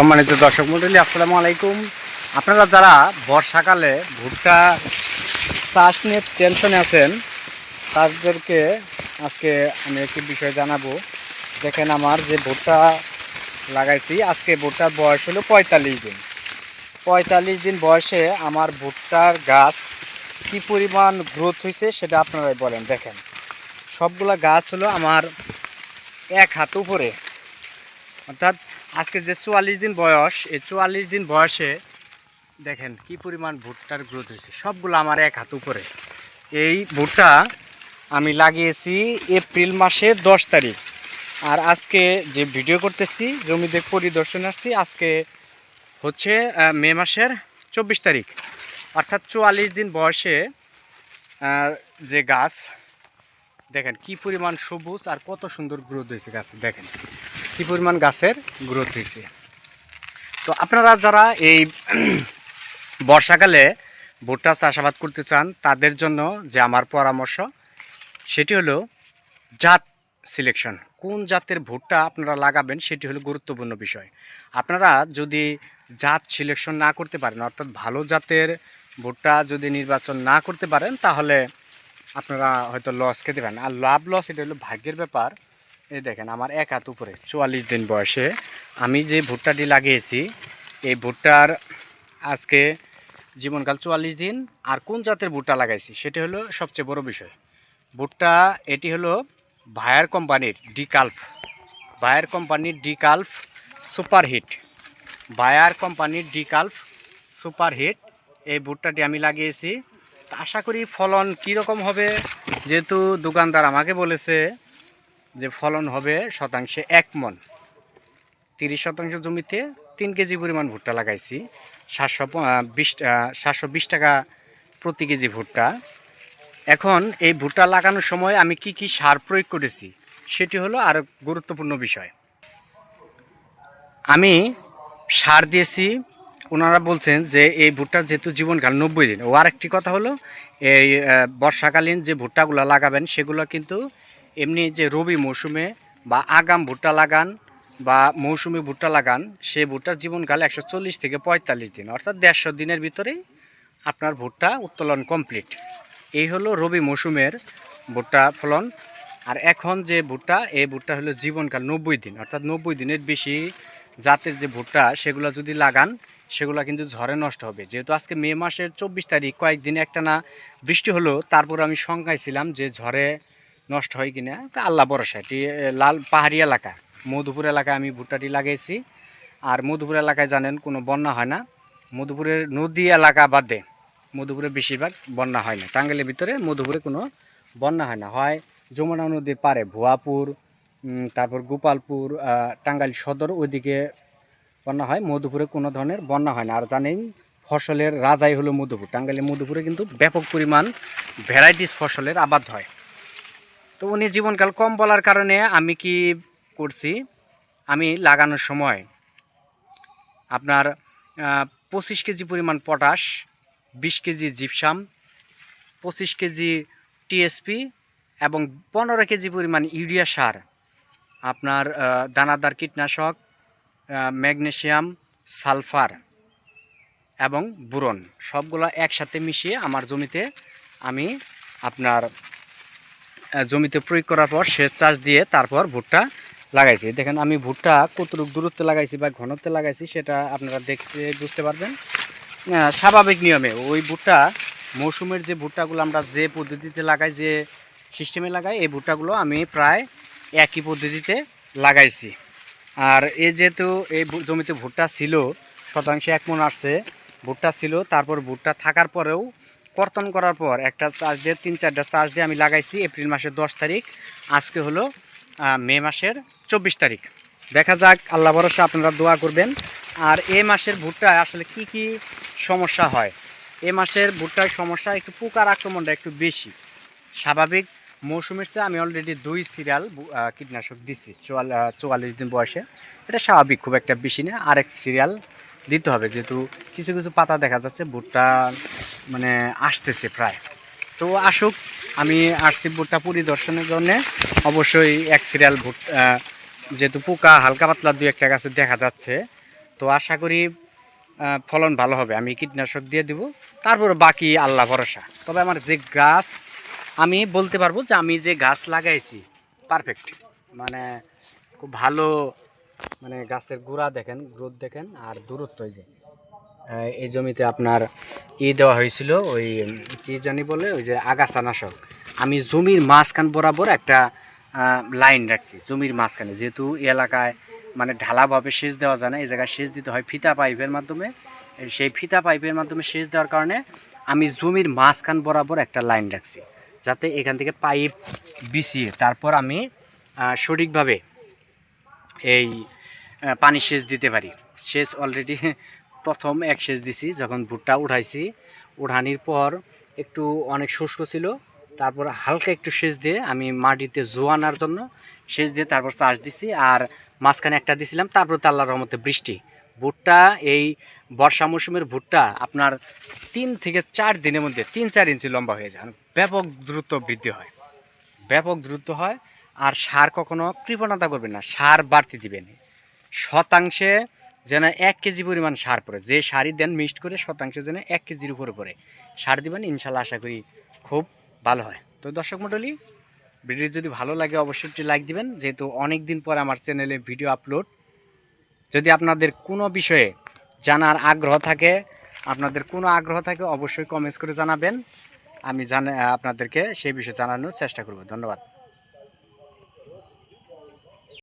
সম্মানিত দর্শক মন্ডলী, আসসালামু আলাইকুম। আপনারা যারা বর্ষাকালে ভুট্টা চাষ নিয়ে টেনশনে আছেন, তাদেরকে আজকে আমি একটি বিষয় জানাব। দেখেন আমার যে ভুট্টা লাগাইছি, আজকে ভুট্টার বয়স হলো পঁয়তাল্লিশ দিন। পঁয়তাল্লিশ দিন বয়সে আমার ভুট্টার গাছ কি পরিমাণ গ্রোথ হয়েছে সেটা আপনারাই বলেন, দেখেন। সবগুলা গাছ হলো আমার এক হাত উপরে। অর্থাৎ আজকে যে চুয়াল্লিশ দিন বয়স, এই চুয়াল্লিশ দিন বয়সে দেখেন কি পরিমাণ ভুট্টার গ্রোথ হয়েছে। সবগুলো আমার এক হাত উপরে। এই ভুট্টা আমি লাগিয়েছি এপ্রিল মাসের দশ তারিখ। আর আজকে যে ভিডিও করতেছি, জমিতে পরিদর্শন আসছি, আজকে হচ্ছে মে মাসের চব্বিশ তারিখ। অর্থাৎ চুয়াল্লিশ দিন বয়সে যে গাছ, দেখেন কি পরিমাণ সবুজ আর কত সুন্দর গ্রোথ হয়েছে গাছ, দেখেন। কি পরিমাণ গাছের গ্রোথ হয়েছে। তো আপনারা যারা এই বর্ষাকালে ভুট্টা চাষাবাদ করতে চান তাদের জন্য যে আমার পরামর্শ সেটি হলো জাত সিলেকশন কোন জাতের ভুট্টা আপনারা লাগাবেন সেটি হলো গুরুত্বপূর্ণ বিষয়। আপনারা যদি জাত সিলেকশন না করতে পারেন অর্থাৎ ভালো জাতের ভুট্টা যদি নির্বাচন না করতে পারেন তাহলে আপনারা হয়তো লস খেতে পারেন। আর লাভ লস এটা হলো ভাগ্যের ব্যাপার। এই দেখেন, আমার এক হাত উপরে। চুয়াল্লিশ দিন বয়সে আমি যে ভুট্টাটি লাগিয়েছি, এই ভুট্টার আজকে জীবনকাল চুয়াল্লিশ দিন, আর কোন জাতের ভুট্টা লাগাইছি সেটা হলো সবচেয়ে বড় বিষয়। ভুট্টা এটি হলো ভায়ার কোম্পানির ডিকাল্ফ। ভায়ার কোম্পানির ডিকাল্ফ সুপারহিট। বায়ার কোম্পানির ডিকাল্ফ সুপারহিট, এই ভুট্টাটি আমি লাগিয়েছি। আশা করি ফলন কীরকম হবে, যেহেতু দোকানদার আমাকে বলেছে যে ফলন হবে শতাংশে এক মন। তিরিশ শতাংশ জমিতে তিন কেজি পরিমাণ ভুট্টা লাগাইছি। সাতশো বিশ সাতশো বিশ টাকা প্রতি কেজি ভুট্টা। এখন এই ভুট্টা লাগানোর সময় আমি কি কি সার প্রয়োগ করেছি সেটি হলো আরও গুরুত্বপূর্ণ বিষয়। আমি সার দিয়েছি, ওনারা বলছেন যে এই ভুট্টার যেহেতু জীবনকাল নব্বই দিন। ও আরেকটি কথা হলো, এই বর্ষাকালীন যে ভুট্টাগুলো লাগাবেন সেগুলো কিন্তু এমনি যে রবি মৌসুমে বা আগাম ভুট্টা লাগান বা মৌসুমি ভুট্টা লাগান, সে ভুট্টার জীবনকাল একশো চল্লিশ থেকে পঁয়তাল্লিশ দিন, অর্থাৎ দেড়শো দিনের ভিতরেই আপনার ভুট্টা উত্তোলন কমপ্লিট। এই হলো রবি মৌসুমের ভুট্টা ফলন। আর এখন যে ভুট্টা, এই ভুট্টা হলো জীবনকাল নব্বই দিন, অর্থাৎ নব্বই দিনের বেশি জাতের যে ভুট্টা, সেগুলো যদি লাগান, সেগুলো কিন্তু ঝড়ে নষ্ট হবে। যেহেতু আজকে মে মাসের চব্বিশ তারিখ, কয়েকদিন একটা না বৃষ্টি হলো, তারপর আমি শঙ্কায় ছিলাম যে ঝড়ে নষ্ট হয় কিনা? আল্লাহ ভরসা। এটি লাল পাহাড়ি এলাকা। মধুপুর এলাকায় আমি ভুট্টাটি লাগিয়েছি আর মধুপুর এলাকায় জানেন, কোনো বন্যা হয় না। মধুপুরের নদী এলাকা বাদে মধুপুরে বেশিরভাগ বন্যা হয় না। টাঙ্গাইলের ভিতরে মধুপুরে কোনো বন্যা হয় না। হয় যমুনা নদীর পারে ভুয়াপুর তারপর গোপালপুর টাঙ্গাইল সদর ওইদিকে বন্যা হয়। মধুপুরে কোনো ধরনের বন্যা হয় না। আর জানেন, ফসলের রাজাই হলো মধুপুর। টাঙ্গাইলের মধুপুরে কিন্তু ব্যাপক পরিমাণ ভ্যারাইটিস ফসলের আবাদ হয়। তো উনি জীবনকাল কম বলার কারণে আমি কি করছি? আমি লাগানোর সময় আপনার পঁচিশ কেজি পরিমাণ পটাশ, বিশ কেজি জিপসাম, পঁচিশ কেজি টিএসপি এবং পনেরো কেজি পরিমাণ ইউরিয়া সার, আপনার দানাদার কীটনাশক ম্যাগনেশিয়াম সালফার এবং বুরন, সবগুলো একসাথে মিশিয়ে আমার জমিতে আমি আপনার জমিতে প্রয়োগ করার পর সেচ চাষ দিয়ে তারপর ভুট্টা লাগাইছি। দেখেন, আমি ভুট্টা কতটুকু দূরত্বে লাগাইছি বা ঘনত্বে লাগাইছি সেটা আপনারা দেখতে বুঝতে পারবেন। স্বাভাবিক নিয়মে ওই ভুট্টা, মৌসুমের যে ভুট্টাগুলো আমরা যে পদ্ধতিতে লাগাই, যে সিস্টেমে লাগাই, এই ভুট্টাগুলো আমি প্রায় একই পদ্ধতিতে লাগাইছি। আর এই যেহেতু এই জমিতে ভুট্টা ছিল, শতাংশে এক মন আসছে, ভুট্টা ছিল, তারপর ভুট্টা থাকার পরেও কর্তন করার পর একটা চার্জ দিয়ে, তিন চারটা চার্জ দিয়ে আমি লাগাইছি এপ্রিল মাসের দশ তারিখ। আজকে হলো মে মাসের চব্বিশ তারিখ। দেখা যাক, আল্লাহ ভরসা, আপনারা দোয়া করবেন। আর এ মাসের ভুট্টায় আসলে কি কি সমস্যা হয়? এ মাসের ভুট্টার সমস্যা, একটু পোকার আক্রমণটা একটু বেশি। স্বাভাবিক, মৌসুমের চেয়ে আমি অলরেডি দুই সিরিয়াল কীটনাশক দিচ্ছি চুয়াল চুয়াল্লিশ দিন বয়সে। এটা স্বাভাবিক, খুব একটা বেশি না। আরেক সিরিয়াল দিতে হবে, যেহেতু কিছু কিছু পাতা দেখা যাচ্ছে ভুট্টা মানে আসতেছে প্রায়। তো আসুক, আমি আসছি ভুট্টা পরিদর্শনের জন্যে। অবশ্যই এক সিরিয়াল ভুট যেহেতু পোকা, হালকা পাতলা দুই একটা গাছে দেখা যাচ্ছে। তো আশা করি ফলন ভালো হবে। আমি কীটনাশক দিয়ে দিব। তারপর বাকি আল্লাহ ভরসা। তবে আমার যে গাছ, আমি বলতে পারব যে আমি যে গাছ লাগাইছি পারফেক্ট মানে খুব ভালো মানে গাছের গোড়া দেখেন গ্রোথ দেখেন, আর দূরত্ব যে। এই জমিতে আপনার ই দেওয়া হয়েছিল ওই, কি জানি বলে, ওই যে আগাছা নাশক আমি জমির মাঝখান বরাবর একটা লাইন রাখছি, জমির মাঝখানে। যেহেতু এলাকায় মানে ঢালাভাবে সেচ দেওয়া যায় না, এই জায়গায় সেচ দিতে হয় ফিতা পাইপের মাধ্যমে। সেই ফিতা পাইপের মাধ্যমে সেচ দেওয়ার কারণে আমি জমির মাঝখান বরাবর একটা লাইন রাখছি, যাতে এখান থেকে পাইপ বিছিয়ে তারপর আমি সঠিকভাবে এই পানি সেচ দিতে পারি। সেচ অলরেডি প্রথম এক সেচ দিছি, যখন ভুট্টা উঠাইছি, উঠানির পর একটু অনেক শুষ্ক ছিল, তারপর হালকা একটু সেচ দিয়ে আমি মাটিতে জোয়ানোর জন্য সেচ দিয়ে তারপর চাষ দিছি আর মাঝখানে একটা দিছিলাম, তারপর তো আল্লাহর রহমতে বৃষ্টি। ভুট্টা এই বর্ষা মৌসুমের ভুট্টা আপনার তিন থেকে চার দিনের মধ্যে, তিন চার ইঞ্চি লম্বা হয়ে যায়, ব্যাপক দ্রুত বৃদ্ধি হয়। ব্যাপক দ্রুত হয় আর সার কখনো কৃপণতা করবেন না, সার বাড়তি দিবেন। শতাংশে যেন এক কেজি পরিমাণ সার পড়ে। যে সারই দেন মিক্সড করে, শতাংশ যেন এক কেজির উপরে পড়ে। সার দিবেন ইনশাল্লাহ আশা করি খুব ভালো হয়। তো দর্শক মণ্ডলী ভিডিও যদি ভালো লাগে অবশ্যই লাইক দিবেন। যেহেতু অনেক দিন পর আমার চ্যানেলে ভিডিও আপলোড, যদি আপনাদের কোনো বিষয়ে জানার আগ্রহ থাকে, আপনাদের কোনো আগ্রহ থাকে অবশ্যই কমেন্টস করে জানাবেন। আমি জানা, আপনাদেরকে সেই বিষয়ে জানানোর চেষ্টা করব। ধন্যবাদ।